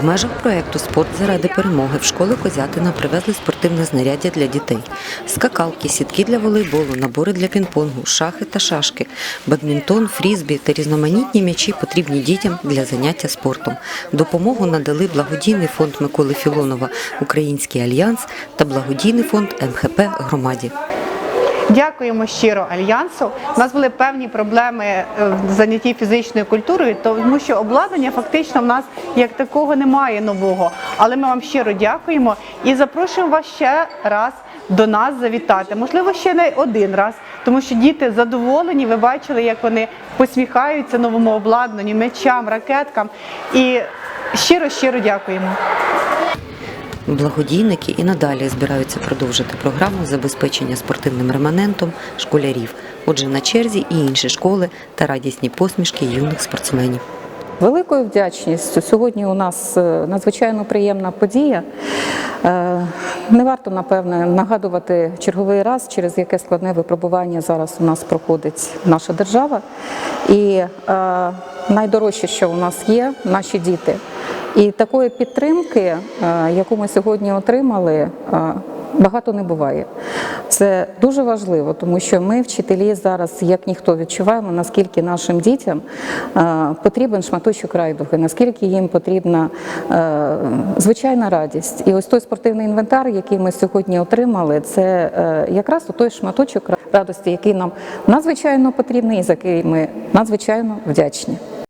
В межах проєкту Спорт заради перемоги в школи Козятина привезли спортивне знаряддя для дітей: скакалки, сітки для волейболу, набори для пінг-понгу, шахи та шашки, бадмінтон, фрізбі та різноманітні м'ячі потрібні дітям для заняття спортом. Допомогу надали благодійний фонд Миколи Філонова Український альянс та благодійний фонд МХП громаді. Дякуємо щиро альянсу. У нас були певні проблеми е, в занятті фізичною культурою, тому що обладнання фактично в нас як такого немає нового. Але ми вам щиро дякуємо і запрошуємо вас ще раз до нас завітати. Можливо, ще не один раз, тому що діти задоволені. Ви бачили, як вони посміхаються новому обладнанню, м'ячам, ракеткам. І щиро щиро дякуємо. Благодійники і надалі збираються продовжити програму забезпечення спортивним реманентом школярів. Отже, на черзі і інші школи та радісні посмішки юних спортсменів. Великою вдячністю сьогодні у нас е, надзвичайно приємна подія. Е, Не варто, напевне, нагадувати черговий раз, через яке складне випробування зараз у нас проходить наша держава. І е, найдорожче, що у нас є, наші діти. І такої підтримки, е, яку ми сьогодні отримали, е, багато не буває. Це дуже важливо, тому що ми, вчителі, зараз як ніхто відчуваємо, наскільки нашим дітям е, потрібен шматочок райдуги, наскільки їм потрібна звичайна радість. І ось той спортивний інвентар, який ми сьогодні отримали, це якраз той шматочок радості, який нам надзвичайно потрібний і за який ми надзвичайно вдячні.